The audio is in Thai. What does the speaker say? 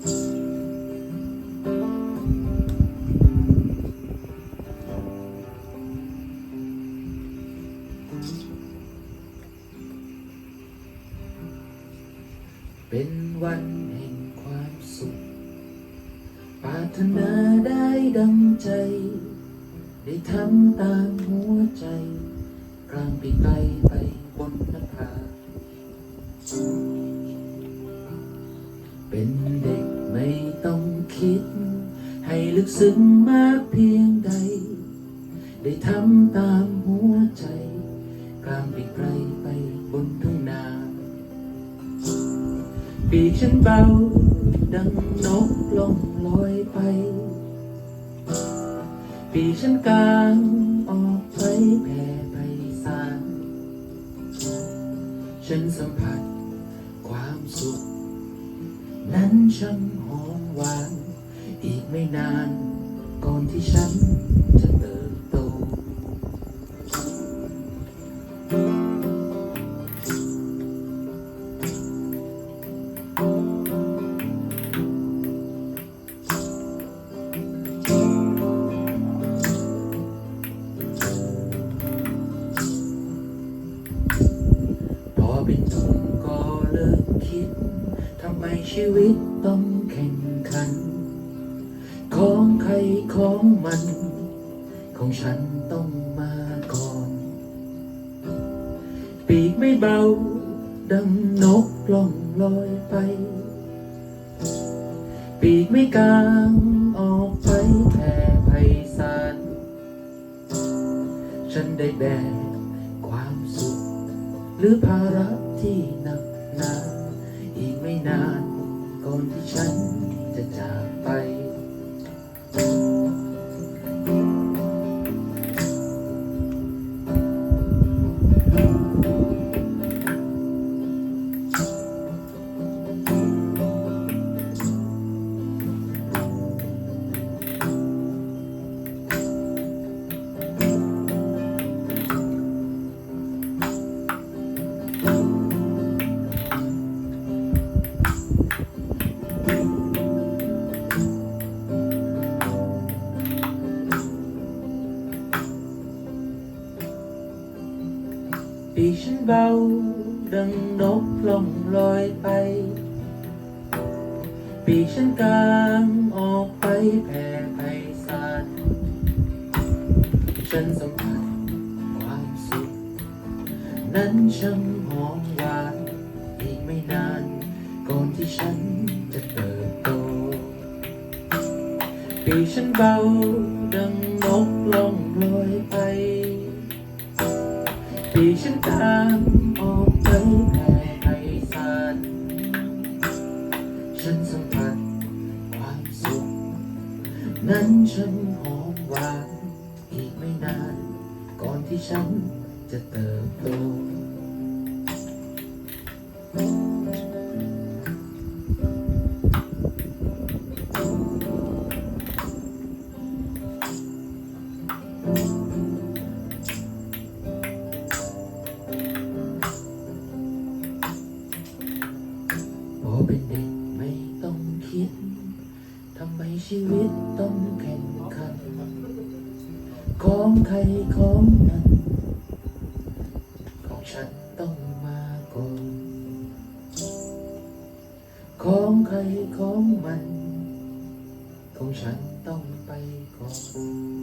เป็นวันแห่งความสุข ปรารถนาได้ดังใจ ได้ทำตามหัวใจกลางปีไกลไป ให้ลึกซึ้งมากเพียงใด ได้ทำตามหัวใจกลางปีไกลไปบนทุ่งนาปีกฉันเบา ดังนกล่องลอยไป ปีกฉันกลางออกไปแผ่ไปสานฉันสัมผัสความสุข นั้นช่างหอมหวาน อีกไม่นาน ก่อนที่ฉันจะเติบโต พอเป็นหนุ่มก็เลิกคิด ทำไมชีวิตต้องแข่งขัน ของใครของมัน ของฉันต้องมาก่อน ปีกไม่เบา ดังนกล่องลอยไป ปีกไม่กลางออกไปแผ่ไพศาลฉันได้แบกความสุข หรือภาระที่หนักหนาอีกไม่นานก่อนที่ฉันจะจากไป ปีกฉันเบา ดังนกล่องลอยไป ปีกฉันกลางออกไปแผ่ไพศาลฉันสัมผัสความสุข นั้นช่างหอมหวานอีกไม่นาน ก่อนที่ฉันจะเติบโต ปีกฉันเบา ดังนกล่องลอยไป ปีกฉันตามออกไปแผ่ไพศาลฉันสัมผัสความสุข นั้นฉันหอมหวานอีกไม่นาน ก่อนที่ฉันจะเติบโต ชีวิตต้องแข่งขัน ของใครของมันของฉันต้องมาก่อนของใครของมัน ของฉันต้องไปก่อน